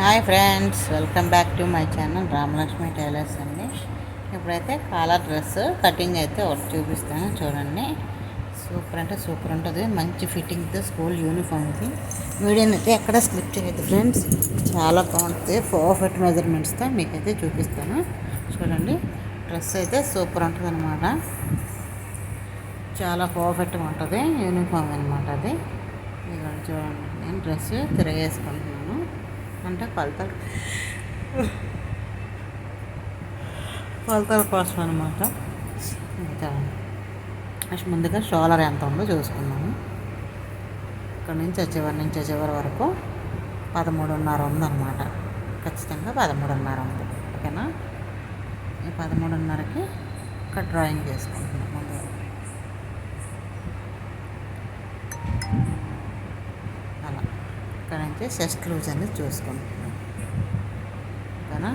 Hi friends welcome back to my channel Ramalakshmi tailors అండి. ఇప్పుడైతే caller dress cutting అయితే ఒకటి చూపిస్తాను చూడండి. సూపర్ అంటే సూపర్ ఉంటుంది. మంచి ఫిట్టింగ్తో స్కూల్ యూనిఫామ్కి. మీడియం అయితే ఎక్కడ స్లిప్ చేయదు ఫ్రెండ్స్. చాలా బాగుంటుంది. పర్ఫెక్ట్ మెజర్మెంట్స్తో మీకైతే చూపిస్తాను. చూడండి. డ్రెస్ అయితే సూపర్ ఉంటుంది అనమాట చాలా పర్ఫెక్ట్గా ఉంటుంది. యూనిఫామ్ అనమాట అది. ఇక్కడ చూడండి. నేను డ్రెస్ తిరగేసుకుంటున్నాను. అంటే కొలతలు కొలతల కోసం అనమాట ముందుగా షోలర్ ఎంత ఉందో చూసుకున్నాము ఇక్కడ నుంచి చివరి నుంచి చివరి వరకు పదమూడున్నర ఉందన్నమాట. ఖచ్చితంగా పదమూడున్నర ఉంది. ఓకేనా? ఈ పదమూడున్నరకి ఇక్కడ డ్రాయింగ్ చేసుకుంటున్నాం ముందుగా అలా ఇక్కడ నుంచి చెస్ట్ లూజ్ అనేది చూసుకుంటున్నాం. ఓకేనా?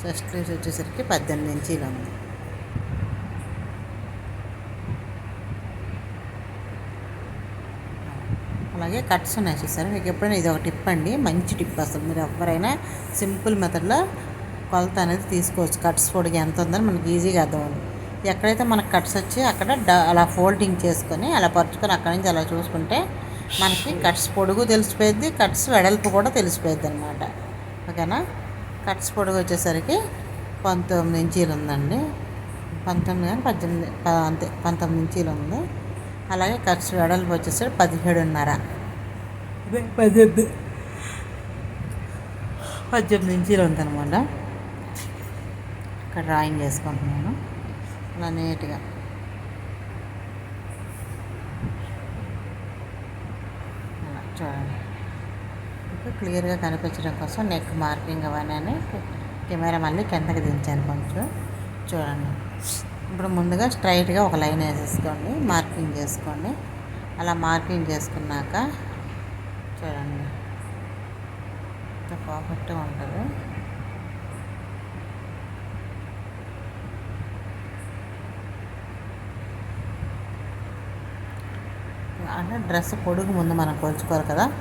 చెస్ట్ లూజ్ వచ్చేసరికి పద్దెనిమిది ఇంచీలు ఉంది. అలాగే కట్స్ ఉన్నాయి చూసారు? మీకు ఎప్పుడైనా ఇది ఒక టిప్ అండి. మంచి టిప్ అసలు. మీరు ఎవరైనా సింపుల్ మెథడ్లో కొలత అనేది తీసుకోవచ్చు. కట్స్ పొడిగి ఎంత ఉందని మనకి ఈజీగా అర్థమవుతుంది. ఎక్కడైతే మనకు కట్స్ వచ్చి అక్కడ అలా ఫోల్డింగ్ చేసుకొని అలా పరుచుకొని అక్కడి నుంచి అలా చూసుకుంటే మనకి కట్స్ పొడుగు తెలిసిపోయింది కట్స్ వెడల్పు కూడా తెలిసిపోయింది అనమాట ఓకేనా? కట్స్ పొడుగు వచ్చేసరికి పంతొమ్మిది ఇంచీలు ఉందండి. పంతొమ్మిది కానీ పద్దెనిమిది అంతే పంతొమ్మిది ఇంచీలు ఉంది. అలాగే కట్స్ వెడల్పు వచ్చేసరికి పదిహేడున్నర. పద్దెనిమిది. పద్దెనిమిది ఇంచీలు ఉందన్నమాట. ఇక్కడ డ్రాయింగ్ చేసుకుంటున్నాను. అలా నీట్గా అలా చూడండి. మీకు క్లియర్గా కనిపించడం కోసం నెక్ మార్కింగ్ అవన్నీ కెమెరా మళ్ళీ కిందకి దించాను కొంచెం. చూడండి. ఇప్పుడు ముందుగా స్ట్రైట్గా ఒక లైన్ వేసేసుకోండి. మార్కింగ్ చేసుకోండి. అలా మార్కింగ్ చేసుకున్నాక చూడండి. పర్ఫెక్ట్గా ఉంటుంది. అంటే డ్రెస్ పొడుగు ముందు మనం కొలుచుకోవాలి కదా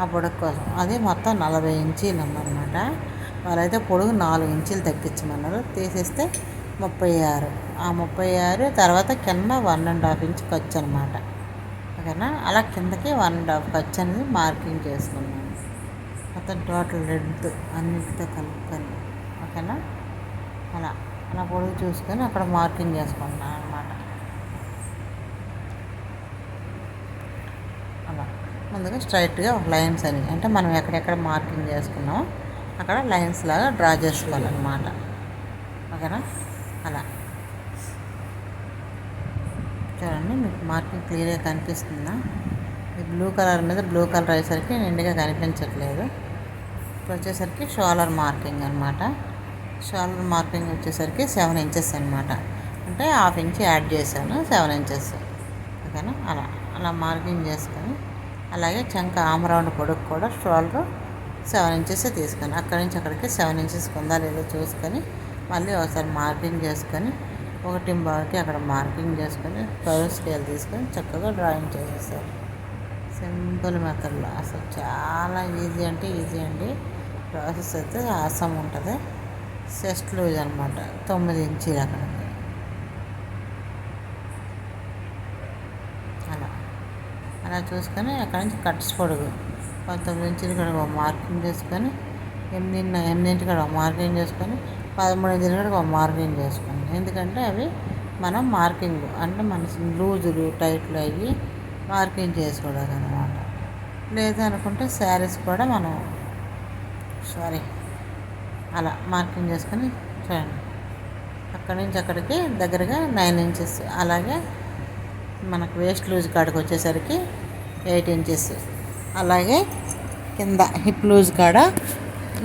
ఆ పొడుగు కోసం. అది మొత్తం నలభై ఇంచీలు ఉందన్నమాట. వాళ్ళైతే పొడుగు నాలుగు ఇంచీలు తగ్గించమన్నారు. తీసేస్తే ముప్పై ఆరు. ఆ ముప్పై ఆరు తర్వాత కింద వన్ అండ్ హాఫ్ ఇంచ్ ఖర్చు అనమాట ఓకేనా? అలా కిందకి వన్ అండ్ హాఫ్ ఖర్చు అనేది మార్కింగ్ చేసుకున్నాను. మొత్తం టోటల్ రెడ్ అన్నిటితో కలుపుకొని. ఓకేనా? అలా. అలా పొడుగు చూసుకొని అక్కడ మార్కింగ్ చేసుకున్నాను అనమాట అలా ముందుగా స్ట్రైట్గా ఒక లైన్స్ అని అంటే మనం ఎక్కడెక్కడ మార్కింగ్ చేసుకున్నామో అక్కడ లైన్స్ లాగా డ్రా చేసుకోవాలన్నమాట. ఓకేనా? అలా. చూడండి మీకు మార్కింగ్ క్లియర్గా కనిపిస్తుందా? ఈ బ్లూ కలర్ మీద బ్లూ కలర్ అయ్యేసరికి నిండుగా కనిపించట్లేదు. ఇప్పుడు వచ్చేసరికి షోలర్ మార్కింగ్ అనమాట షోలర్ మార్కింగ్ వచ్చేసరికి సెవెన్ ఇంచెస్ అనమాట అంటే హాఫ్ ఇంచ్ యాడ్ చేశాను సెవెన్ ఇంచెస్. ఓకేనా? అలా అలా మార్కింగ్ చేసుకొని అలాగే చంక ఆమ్ పొడుగు కూడా షోల్డర్ సెవెన్ ఇంచెస్ తీసుకొని అక్కడి నుంచి అక్కడికి సెవెన్ ఇంచెస్ ఉందా లేదో చూసుకొని మళ్ళీ ఒకసారి మార్కింగ్ చేసుకొని ఒకటి టింబాకి అక్కడ మార్కింగ్ చేసుకొని కర్వ్ స్కేల్ తీసుకొని చక్కగా డ్రాయింగ్ చేసేసారు. సింపుల్ మెథడ్లో. అసలు చాలా ఈజీ అంటే ఈజీ అండి. ప్రాసెస్ అయితే ఆసం ఉంటుంది. చెస్ట్ లూజ్ అనమాట తొమ్మిది ఇంచీలు అక్కడ అలా అలా చూసుకొని అక్కడ నుంచి కట్స్ పొడుగు. పంతొమ్మిది నుంచి ఇక్కడ ఒక మార్కింగ్ చేసుకొని ఎనిమిది ఎనిమిదింటి కాడ ఒక మార్కింగ్ చేసుకొని పదమూడు ఇంచుల కాడ ఒక మార్కింగ్ చేసుకోండి ఎందుకంటే అవి మనం మార్కింగ్ అంటే మన లూజులు టైట్లు అవి మార్కింగ్ చేసుకోవడానికి అనమాట లేదనుకుంటే శారీస్ కూడా మనం సారీ అలా మార్కింగ్ చేసుకొని చూడండి. అక్కడి నుంచి అక్కడికి దగ్గరగా నైన్ ఇంచెస్ అలాగే మనకు వేస్ట్ లూజ్ కాడికి వచ్చేసరికి ఎయిట్ ఇంచెస్. అలాగే కింద హిప్ లూజ్ కాడ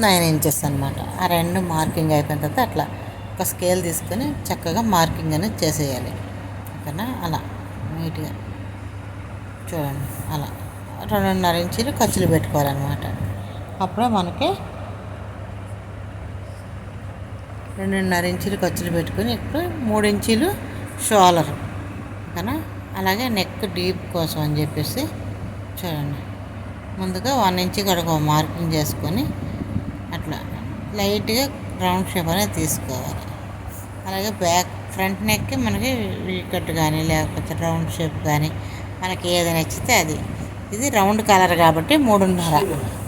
నైన్ ఇంచెస్ అనమాట ఆ రెండు మార్కింగ్ అయిపోయిన తర్వాత అట్లా ఒక స్కేల్ తీసుకొని చక్కగా మార్కింగ్ అనేది చేసేయాలి. ఓకేనా? అలా నీట్గా చూడండి. అలా రెండున్నర ఇంచులు ఖర్చులు పెట్టుకోవాలన్నమాట. అప్పుడే మనకి రెండున్నర ఇంచులు ఖర్చులు పెట్టుకొని ఇప్పుడు మూడు ఇంచులు షోలర్ ఓకేనా? అలాగే నెక్ డీప్ కోసం అని చెప్పేసి చూడండి. ముందుగా వన్ ఇంచ్ కడుగు మార్కింగ్ చేసుకొని అట్లా లైట్గా రౌండ్ షేప్ అనేది తీసుకోవాలి. అలాగే బ్యాక్ ఫ్రంట్ నెక్కి మనకి వీకట్ కానీ లేకపోతే రౌండ్ షేప్ కానీ మనకి ఏది నచ్చితే అది. ఇది రౌండ్ కలర్ కాబట్టి మూడున్నర.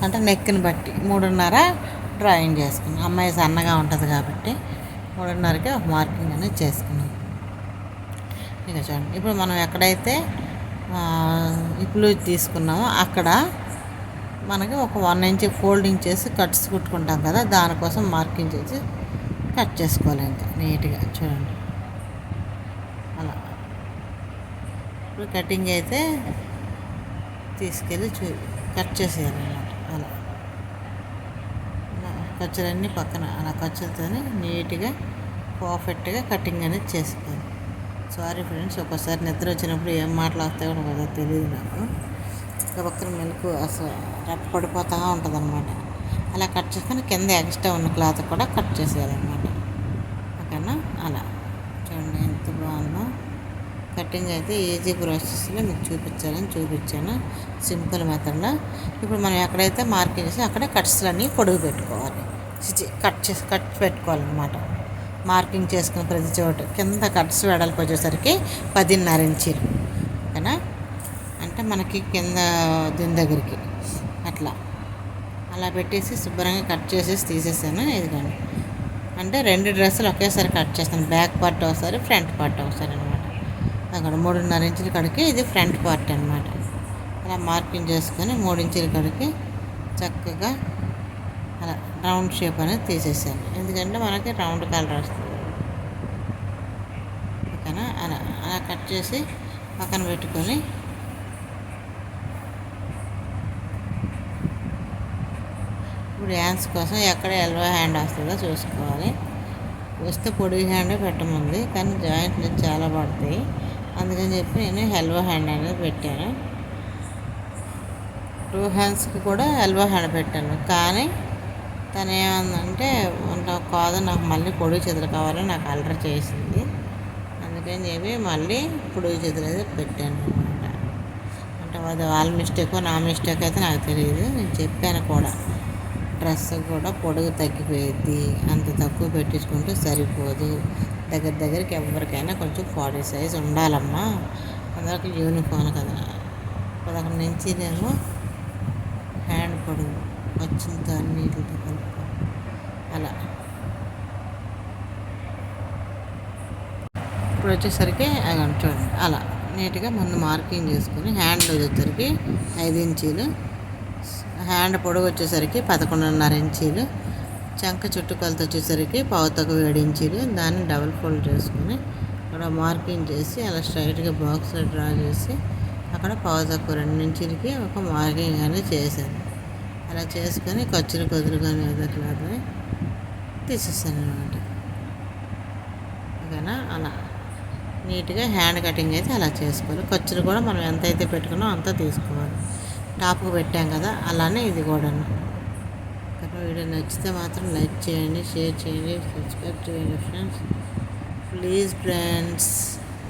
అంటే నెక్ని బట్టి మూడున్నర డ్రాయింగ్ చేసుకున్నాం. అమ్మాయి సన్నగా ఉంటుంది కాబట్టి మూడున్నరకి ఒక మార్కింగ్ అనేది చేసుకున్నాం. ఇక చూడండి. ఇప్పుడు మనం ఎక్కడైతే ఇప్పుడు తీసుకున్నాము. అక్కడ మనకి ఒక వన్ ఇంచ్ ఫోల్డింగ్ చేసి కట్స్ కుట్టుకుంటాం కదా దానికోసం మార్కింగ్ చేసి కట్ చేసుకోవాలి ఇంకా నీట్గా. చూడండి. అలా. ఇప్పుడు కటింగ్ అయితే తీసుకెళ్ళి చూ కట్ చేసేయాలన్నమాట అలా. అలా ఖర్చులన్నీ పక్కన అలా ఖర్చులతో నీట్గా పర్ఫెక్ట్గా కటింగ్ అనేది చేసుకోవాలి. సారీ ఫ్రెండ్స్ ఒకసారి నిద్ర వచ్చినప్పుడు ఏం మాట్లాడతాయో కదా తెలియదు నాకు. ఒక పక్కన మెలకు అసలు రెప్ప పడిపోతూ ఉంటుంది అనమాట అలా కట్ చేసుకొని కింద ఎక్స్ట్రా ఉన్న క్లాత్ కూడా కట్ చేసేయాలన్నమాట. ఓకేనా? అలా. చూడండి ఎంత బాగుందో. కటింగ్ అయితే ఈజీ ప్రాసెస్లో మీకు చూపించాలని చూపించాను. సింపుల్ మెథడ్లో. ఇప్పుడు మనం ఎక్కడైతే మార్కింగ్ చేసి అక్కడ కట్స్లన్నీ పొడుగు పెట్టుకోవాలి. కట్ చేసి కట్ పెట్టుకోవాలన్నమాట. మార్కింగ్ చేసుకున్న ప్రతి చోటు కింద కట్స్ వెడల్పు వచ్చేసరికి పదిన్నర ఇంచీలు. ఓకేనా? అంటే మనకి కింద దీని దగ్గరికి. అట్లా. అలా పెట్టేసి శుభ్రంగా కట్ చేసేసి తీసేసాను. ఇదిగోండి. అంటే రెండు డ్రెస్సులు ఒకేసారి కట్ చేస్తాను. బ్యాక్ పార్ట్ ఒకసారి ఫ్రంట్ పార్ట్ ఒకసారి అనమాట అక్కడ మూడున్నర ఇంచుల కడికి ఇది ఫ్రంట్ పార్ట్ అనమాట అలా మార్కింగ్ చేసుకొని మూడు ఇంచుల కడికి చక్కగా అలా రౌండ్ షేప్ అనేది తీసేసాను. ఎందుకంటే మనకి రౌండ్ కలర్ వస్తుంది. ఓకేనా? అలా అలా కట్ చేసి పక్కన పెట్టుకొని ఇప్పుడు హ్యాండ్స్ కోసం ఎక్కడ ఎల్వో హ్యాండ్ వస్తుందో చూసుకోవాలి. వస్తే పొడి హ్యాండ్ పెట్టమంది కానీ జాయింట్లు చాలా పడతాయి. అందుకని చెప్పి నేను ఎల్వో హ్యాండ్ అనేది పెట్టాను. టూ హ్యాండ్స్కి కూడా ఎల్వో హ్యాండ్ పెట్టాను. కానీ తను ఏమందంటే కాదు నాకు మళ్ళీ పొడుగు చేతులు కావాలని నాకు అలర్ చేసింది. అందుకని చెప్పి మళ్ళీ పొడుగు చేతులు అయితే పెట్టాను అనమాట అంటే అది వాళ్ళ మిస్టేక్ నా మిస్టేక్ అయితే నాకు తెలియదు. నేను చెప్పాను కూడా. డ్రెస్ కూడా పొడుగు తగ్గిపోయిద్ది. అంత తక్కువ పెట్టించుకుంటే సరిపోదు. దగ్గర దగ్గరికి ఎవరికైనా కొంచెం ఫార్టీ సైజ్ ఉండాలమ్మా. అందరికి యూనిఫామ్ కదా. పదకొండు నుంచి నేను హ్యాండ్ పొడుగు వచ్చింది నీటితో కలుపు అలా. ఇప్పుడు వచ్చేసరికి చూడండి. అలా. నీట్గా ముందు మార్కింగ్ చేసుకొని హ్యాండ్ వచ్చేసరికి ఐదు ఇంచీలు. హ్యాండ్ పొడవు వచ్చేసరికి పదకొండున్నర ఇంచీలు. చంక చుట్టుకొలత వచ్చేసరికి పావుతకు ఏడు ఇంచీలు. దాన్ని డబుల్ ఫోల్డ్ చేసుకొని అక్కడ మార్కింగ్ చేసి అలా స్ట్రైట్గా బాక్స్లో డ్రా చేసి అక్కడ పావుతకు రెండు ఇంచీలకి ఒక మార్కింగ్ అనేది చేశాను. అలా చేసుకొని ఖర్చులు కొద్దులు కానీ ఎదట్లాగా తీసేస్తాను అనమాట ఓకేనా? అలా. నీట్గా హ్యాండ్ కటింగ్ అయితే అలా చేసుకోవాలి. ఖర్చులు కూడా మనం ఎంత అయితే పెట్టుకున్నామో అంత తీసుకోవాలి. టాప్కి పెట్టాం కదా అలానే ఇది కూడా వీడియో నచ్చితే మాత్రం లైక్ చేయండి షేర్ చేయండి సబ్స్క్రైబ్ చేయండి ఫ్రెండ్స్. Please friends.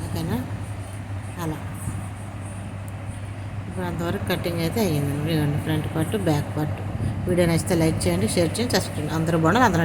ఓకేనా? అలా. ఇప్పుడు అంతవరకు కటింగ్ అయితే అయ్యింది. Front part back part. Video నచ్చితే లైక్ చేయండి షేర్ చేయండి సబ్స్క్రైబ్ అందరూ బాగున్నారు అందరూ